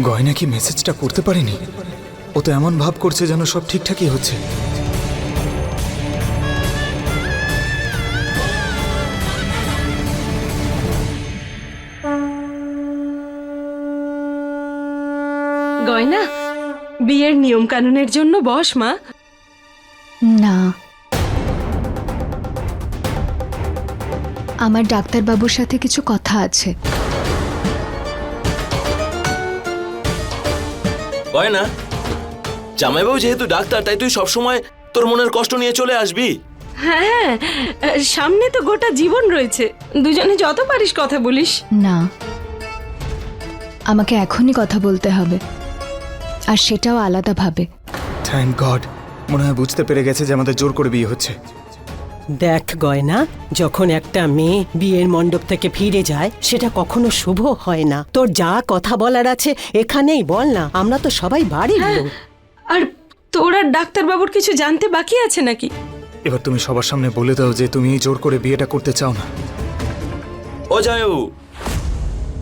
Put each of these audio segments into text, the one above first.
গয়না কি মেসেজটা করতে পারেনি? ও তো এমন ভাব করছে যেন সব ঠিকঠাকই হচ্ছে। গয়না বিয়ের নিয়ম কানুনের জন্য বস মা। না। আমার ডাক্তারবাবুর সাথে কিছু কথা আছে। গয়না জামাইবাবু যেহেতু ডাক্তার তাই তুই সবসময় তোর মনের কষ্ট নিয়ে চলে আসবি। হ্যাঁ সামনে তো গোটা জীবন রয়েছে। দুজনে যত পারিস কথা বলিস। না আমাকে এখনই কথা বলতে হবে। আর সেটাও আলাদাভাবে। থ্যাংক গড মনে হয় বুঝতে পেরে গেছে যে আমাদের জোর করে বিয়ে হচ্ছে। দেখ গয়না যখন একটা মেয়ে বিয়ের মণ্ডপ থেকে ফিরে যায় সেটা কখনো শুভ হয় না। তোর যা কথা বলার আছে এখানেই বল না আমরা তো সবাই বাড়ির লোক। আর তোর আর ডাক্তারবাবুর কিছু জানতে বাকি আছে নাকি? এবার তুমি সবার সামনে বলে দাও যে তুমি জোর করে বিয়েটা করতে চাও না। ও জামাইবাবু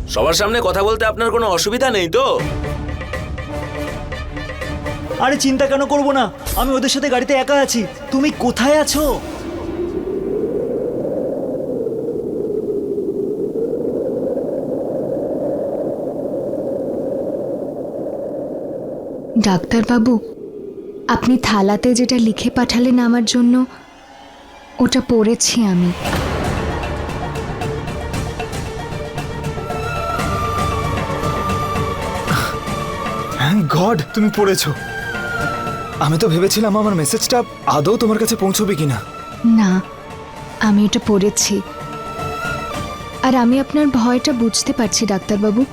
সবার সামনে কথা বলতে আপনার কোনো অসুবিধা নেই তো? আরে চিন্তা কেন করব না? আমি ওদের সাথে গাড়িতে একা আছি। তুমি কোথায় আছো? ডাক্তারবাবু আপনি থালাতে যেটা লিখে পাঠালেন আমার জন্য ওটা পড়েছি আমি। থ্যাংক গড তুমি পড়েছ। আমি তো ভেবেছিলাম আমার মেসেজটা আদৌ তোমার কাছে পৌঁছবে কিনা। না আমি এটা পড়েছি। আর আমি আপনার ভয়টা বুঝতে পারছি ডাক্তারবাবু।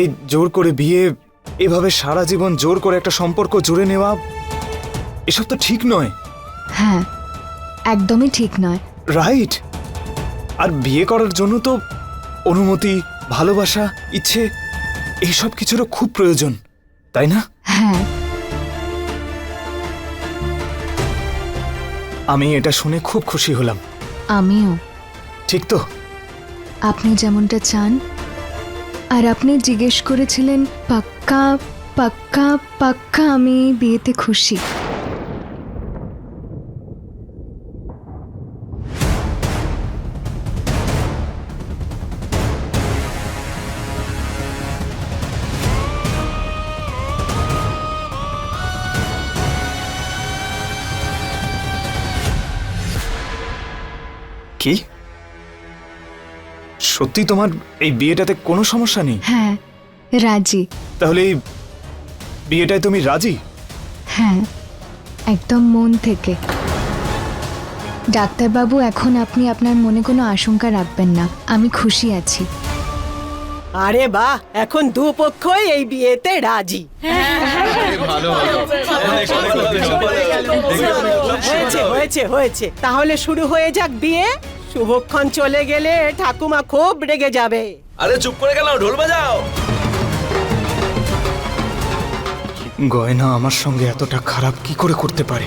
এই জোর করে বিয়ে এভাবে সারা জীবন জোর করে একটা সম্পর্ক জুড়ে নেওয়া এসব তো ঠিক নয়। হ্যাঁ একদমই ঠিক নয়। রাইট। আর বিয়ে করার জন্য তো অনুমতি ভালোবাসা ইচ্ছে এইসব কিছুরও খুব প্রয়োজন তাই না? হ্যাঁ। আমি এটা শুনে খুব খুশি হলাম। আমিও। ঠিক তো। আপনি যেমনটা চান আর আপনি জিজ্ঞেস করেছিলেন পাক্কা পাক্কা পাক্কা আমি বিয়েতে খুশি। কি? সত্যি তোমার এই বিয়েটাতে কোনো সমস্যা নেই? হ্যাঁ রাজি। তাহলে এই বিয়েটায় তুমি রাজি? হ্যাঁ একদম মন থেকে। ডাক্তারবাবু এখন আপনি আপনার মনে কোনো আশঙ্কা রাখবেন না। আমি খুশি আছি। আরে বাহ এখন দুপক্ষই এই বিয়েতে রাজি। হয়েছে হয়েছে হয়েছে। তাহলে শুরু হয়ে যাক বিয়ে। শুভক্ষণ চলে গেলে ঠাকুমা খুব রেগে যাবে। আরে চুপ করে গেলাম ঢোল বাজাও। গয়না আমার সঙ্গে এতটা খারাপ কি করে করতে পারে?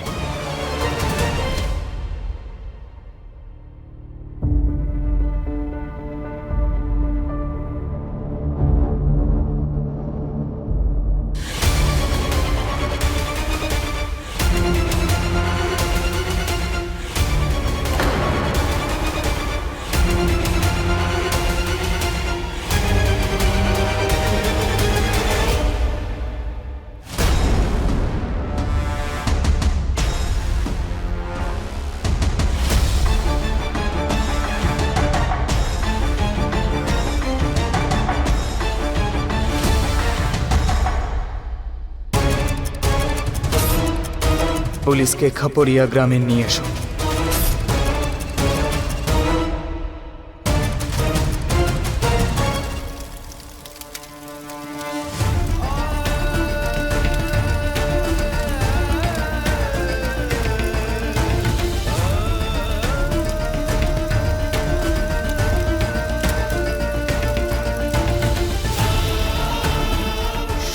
পুলিশকে খাপড়িয়া গ্রামে নিয়ে এসো।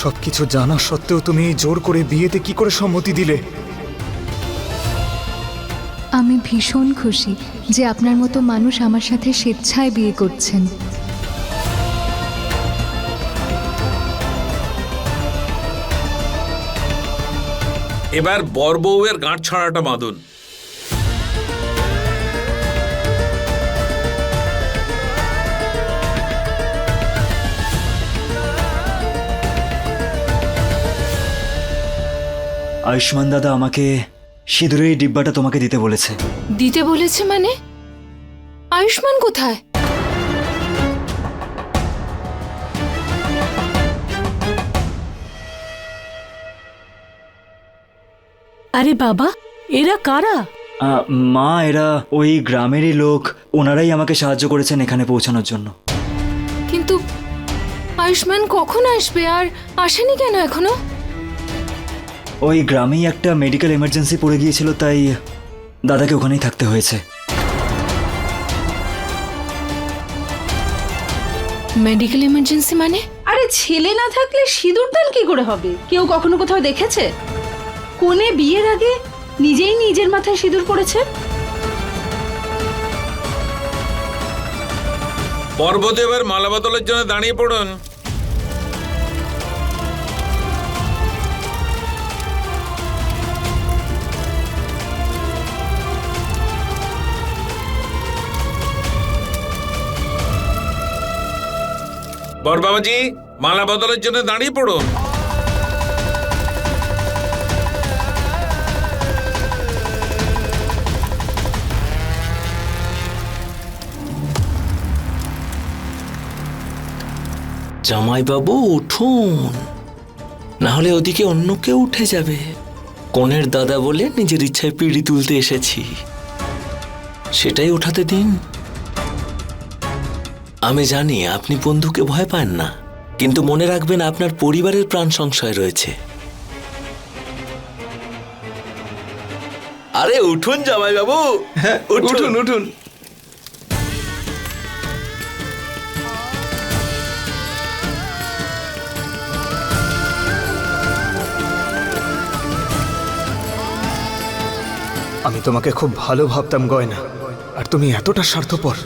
সবকিছু জানা সত্ত্বেও তুমি জোর করে বিয়েতে কি করে সম্মতি দিলে? আমি ভীষণ খুশি যে আপনার মতো মানুষ আমার সাথে স্বেচ্ছায় বিয়ে করছেন। এবার বর বউয়ের গাঁট ছড়াটা বাঁধুন। আয়ুষ্মান দাদা আমাকে সিঁদুরের এই ডিব্বাটা তোমাকে দিতে বলেছে। দিতে বলেছে মানে? আয়ুষ্মান কোথায়? আরে বাবা এরা কারা? আহ, মা এরা ওই গ্রামেরই লোক। ওনারাই আমাকে সাহায্য করেছেন এখানে পৌঁছানোর জন্য। কিন্তু আয়ুষ্মান কখন আসবে আর আসেনি কেন এখনও? ওই গ্রামেই একটা মেডিকেল এমার্জেন্সি পড়ে গিয়েছিল তাই দাদাকে ওখানেই থাকতে হয়েছে। মেডিকেল এমার্জেন্সি মানে? আরে ছেলে না থাকলে সিঁদুর দান কি করে হবে? কেউ কখনো কোথাও দেখেছে? কোনে বিয়ের আগে নিজেই নিজের মাথায় সিঁদুর পড়েছে? পর্বত এবার মালা বদলের জন্য দাঁড়িয়ে পড়ুন। বর বাবাজি, মালা বদলের জন্য দাঁড়িয়ে পড়ুন। জামাইবাবু, উঠুন। না হলে ওদিকে অন্য কেউ উঠে যাবে। কনের দাদা বলে নিজের ইচ্ছায় পিড়ি তুলতে এসেছি। সেটাই ওঠাতে দিন। আমি জানি আপনি বন্ধুকে ভয় পান না কিন্তু মনে রাখবেন আপনার পরিবারের প্রাণ সংশয় রয়েছে। আরে উঠুন জামাইবাবু! হ্যাঁ উঠুন। উঠুন আমি তোমাকে খুব ভালো ভাবতাম গয়না। আর তুমি এতটা স্বার্থপর।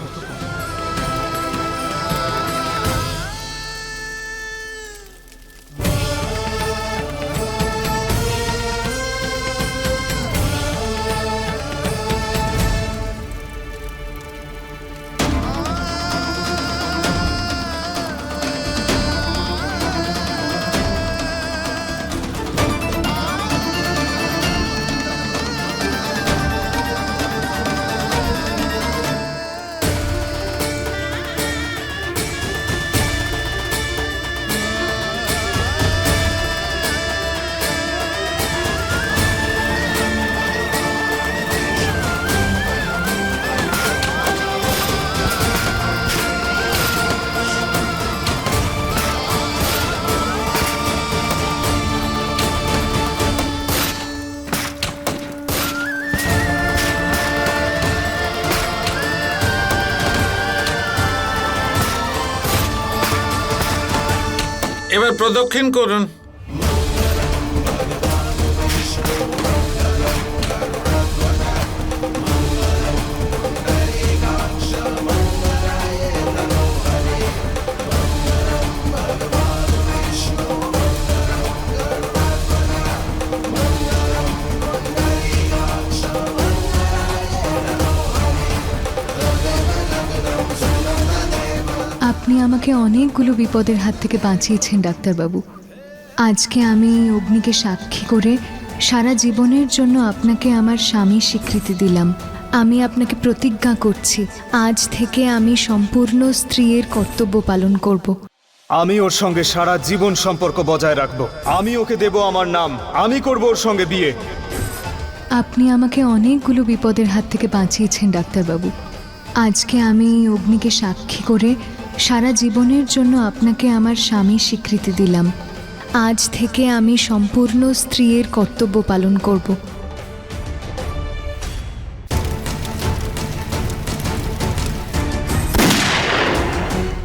এবার প্রদক্ষিণ করুন। আমাকে অনেকগুলো বিপদের হাত থেকে বাঁচিয়েছেন ডাক্তারবাবু। আজকে আমি অগ্নিকে সাক্ষী করে সারা জীবনের জন্য আপনাকে আমার স্বামী স্বীকৃতি দিলাম। আমি আপনাকে প্রতিজ্ঞা করছি আজ থেকে আমি সম্পূর্ণ স্ত্রীর কর্তব্য পালন করব। আমি ওর সঙ্গে সারা জীবন সম্পর্ক বজায় রাখব। আমি ওকে দেব আমার নাম আমি করব ওর সঙ্গে বিয়ে। আপনি আমাকে অনেকগুলো বিপদের হাত থেকে বাঁচিয়েছেন ডাক্তারবাবু। আজকে আমি অগ্নিকে সাক্ষী করে সারা জীবনের জন্য আপনাকে আমার স্বামী স্বীকৃতি দিলাম। আজ থেকে আমি সম্পূর্ণ স্ত্রীর কর্তব্য পালন করব।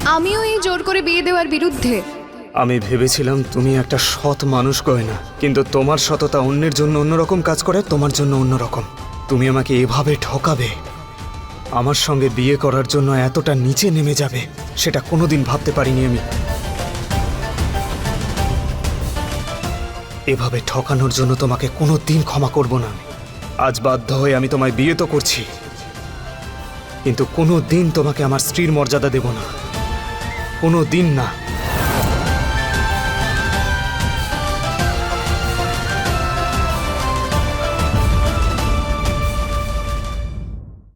আমিও এই জোর করে বিয়ে দেওয়ার বিরুদ্ধে। আমি ভেবেছিলাম তুমি একটা সৎ মানুষ, গয়না। কিন্তু তোমার সততা অন্যের জন্য অন্যরকম কাজ করে, তোমার জন্য অন্যরকম। তুমি আমাকে এভাবে ঠকাবে। আমার সঙ্গে বিয়ে করার জন্য এতটা নিচে নেমে যাবে, সেটা কোনোদিন ভাবতে পারিনি আমি। এভাবে ঠকানোর জন্য তোমাকে কোনো দিন ক্ষমা করব না আজ বাধ্য হয়ে আমি তোমায় বিয়ে তো করছি, কিন্তু কোনো দিন তোমাকে আমার স্ত্রীর মর্যাদা দেব না। কোনো দিন না।